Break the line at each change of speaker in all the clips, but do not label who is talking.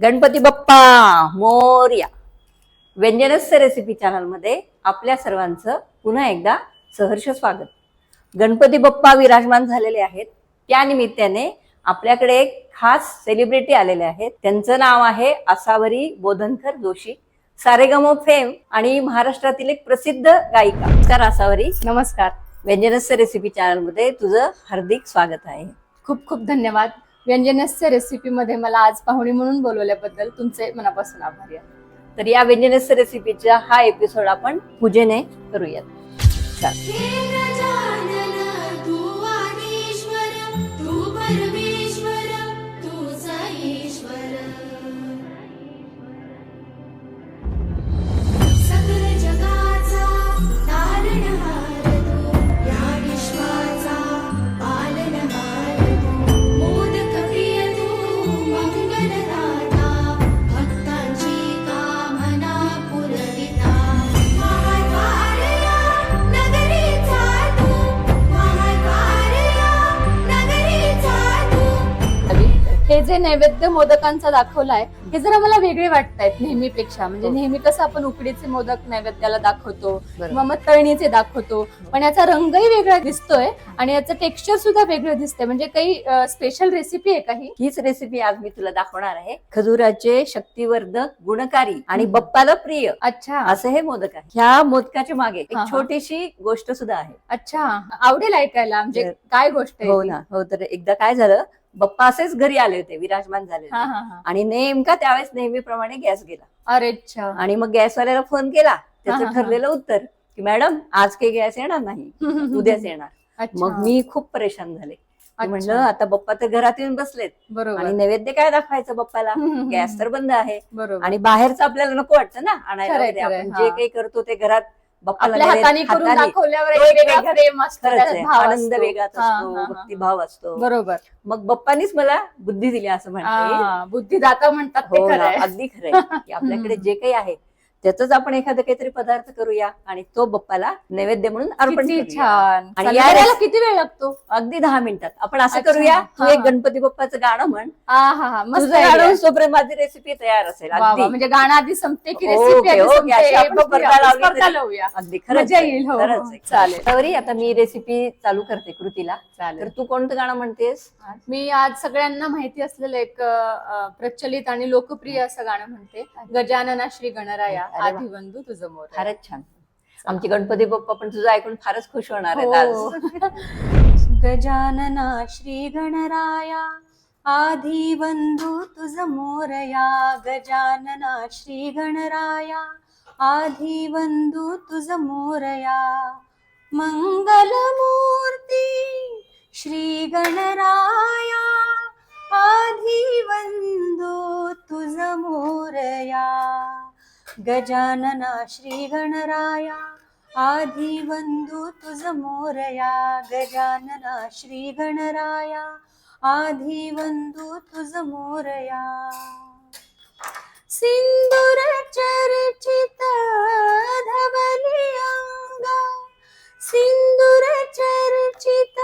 Ganpati Bappa Morya. Vyanjanasya recipe चॅनलमध्ये आपल्या सर्वांचं पुन्हा एकदा सहर्ष स्वागत. गणपती बाप्पा विराजमान झालेले आहेत. त्या निमित्ताने आपल्याकडे एक खास सेलिब्रिटी आलेले आहेत. त्यांचं नाव आहे आसावरी बोधनकर जोशी. सारेगमो फेम आणि महाराष्ट्रातील एक प्रसिद्ध गायिका. नमस्कार आसावरी.
नमस्कार.
व्यंजनस्य रेसिपी चॅनलमध्ये तुझं हार्दिक स्वागत आहे.
खूप खूप धन्यवाद. व्यंजनस्य रेसिपीमध्ये मला आज पाहुणी म्हणून बोलवल्याबद्दल तुमचे मनापासून आभारी आहे
तर या व्यंजनस्य रेसिपीचा हा एपिसोड आपण पूजेने करूयात चाल.
हे
जे नैवेद्य मोदकांचा दाखवलाय हे जरा मला वेगळे वाटतायत नेहमीपेक्षा म्हणजे
हो.
नेहमी कसं आपण उकडीचे मोदक नैवेद्याला दाखवतो. किंवा मग तळणीचे दाखवतो पण याचा रंगही वेगळा दिसतोय आणि याचं टेक्स्चर सुद्धा वेगळं दिसतंय म्हणजे काही स्पेशल रेसिपी आहे काही
हीच रेसिपी आज मी तुला दाखवणार आहे खजुराचे शक्तिवर्धक गुणकारी आणि. बप्पाला प्रिय
अच्छा
असं हे मोदक आहे ह्या मोदकाच्या मागे एक. छोटीशी गोष्ट सुद्धा आहे
अच्छा आवडेल ऐकायला म्हणजे काय गोष्ट आहे
हो? ना हो तर एकदा काय झालं बप्पा असेच घरी आले होते विराजमान झाले
हा
होते.
हा हा
आणि नेमका त्यावेळेस नेहमीप्रमाणे गॅस गेला
अरे अच्छा
आणि मग गॅसवाल्याला फोन केला
हा,
त्याचं
हा.
ठरलेलं उत्तर की मॅडम आज काही गॅस येणार नाही उद्याच येणार
अच्छा.
मग मी खूप परेशान झाले
अच्छा.
म्हणलं आता बप्पा तर घरात येऊन बसलेत
बरोबर
आणि नैवेद्य काय दाखवायचं बप्पाला
हम्म, हम्म,
गॅस तर बंद आहे
बरोबर
आणि बाहेरचं आपल्याला नको वाटतं ना आणायला
खरंय,
वगैरे.
खरंय,
आपण
हा.
जे काही करतो ते घरात
आपल्या हाताने करून. दाखवल्यावर एक वेगळा प्रेम असतो
खरंच
त्याच्यात
आहे
भाव
आनंद
असतो.
वेगळाच
हा,
असतो
हा.
भक्तिभाव असतो
बरोबर
मग बप्पानीच मला बुद्धी दिली असं म्हणता येईल
हा, बुद्धिदाता म्हणतात ते
हो
खरं
ना,
आहे.
अगदी की आपल्याकडे जे काही आहे त्याच आपण एखादं काहीतरी पदार्थ करूया आणि तो बप्पाला नैवेद्य म्हणून अर्पण
किती
करूया.
छान.
आणि
आणि
या
याला
रेस-
किती वेळ लागतो?
अगदी दहा मिनिटात. आपण असं
अच्छा,
करूया तू
हा,
एक. गणपती बाप्पाचं गाणं म्हण.
हा हा हा. मस्त
तुझं
idea.
गाणं तोपर्यंत माझी रेसिपी तयार असेल
वा, वा,
अगदी.
म्हणजे गाणं आधी संपते की
ओके,
रेसिपी आधी
ओके,
संपते
अशी आपण
बघूया,
स्पर्धा लावली
स्पर्धा
तरी-
लावूया.
अगदी खरंच
मजा
आहे,
येईल, हो,
खरंच
हो.
आहे.
चालेल.
आता मी रेसिपी चालू करते कृतीला. तर
चालेल
तू कोणतं गाणं म्हणतेस?
मी आज सगळ्यांना माहिती असलेलं एक अ, प्रचलित आणि लोकप्रिय असं गाणं म्हणते. गजानना श्री गणराया.
अरे वा.
आदिवंदू तुझं मोर
फारच छान. आमचे गणपती बाप्पा पण तुझं ऐकून फारच खुश होणार आहेत
हो.
आज
गजानना श्री गणराया आधी बंधू तुझ मोरया गजानना श्री गणराया आधी बंधू तुझ मोरया मंगलमूर्ती श्री गणराया आधी बंधू तुझ मोरया गजानना श्री गणराया आधी बंधू तुझ मोरया गजानना श्री गणराया आधी बंधू तुझ मोरया। सिंदूर चर्चित धवली सिंदूर चर्चित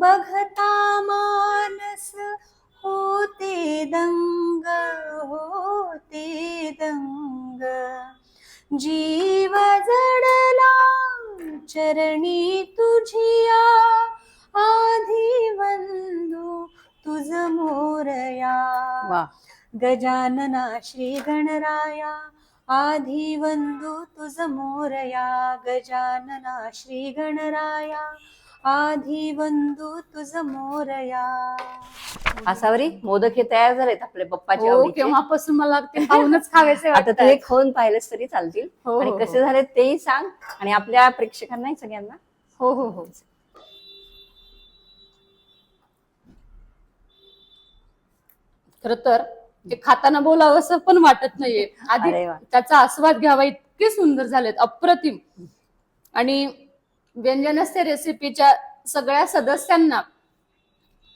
बघता मानस होते दंग होते दंग. जीव जडला चरणी तुझिया आधी वंदू तुझ मोरया गजानना श्री गणराया आधी वंदू तुझ मोरया गजानना श्री गणराया आधी बंधू तुझ मोरया
आसावरी मोदक हे तयार झालेत आपले पप्पाचे
हो
आवडीचे.
केव्हापासून मला ते पाहूनच खावेसे
आता तू हे. खाऊन पाहिलेस तरी चालतील
हो,
आणि
हो,
कसे
हो.
झाले तेही सांग आणि आपल्या प्रेक्षकांनाही सगळ्यांना
हो हो हो खर तर ते खाताना बोलावं असं पण वाटत नाहीये आधी
अरे वा.
त्याचा आस्वाद घ्यावा इतके सुंदर झालेत अप्रतिम आणि व्यंजनस्य रेसिपीच्या सगळ्या सदस्यांना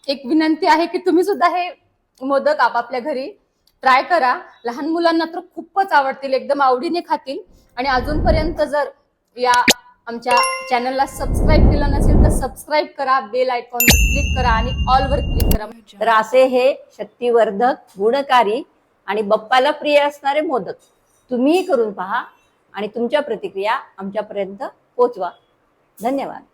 एक विनंती आहे की तुम्ही सुद्धा हे मोदक आपापल्या घरी
ट्राय करा. लहान मुलांना तर खूपच आवडतील एकदम आवडीने खातील. आणि अजूनपर्यंत जर या आमच्या चॅनलला सबस्क्राईब केलं नसेल तर सबस्क्राईब करा बेल आयकॉन क्लिक करा आणि ऑलवर क्लिक करा.
तर असे हे शक्तिवर्धक गुणकारी आणि बप्पाला प्रिय असणारे मोदक तुम्हीही करून पहा आणि तुमच्या प्रतिक्रिया आमच्यापर्यंत पोचवा. धन्यवाद।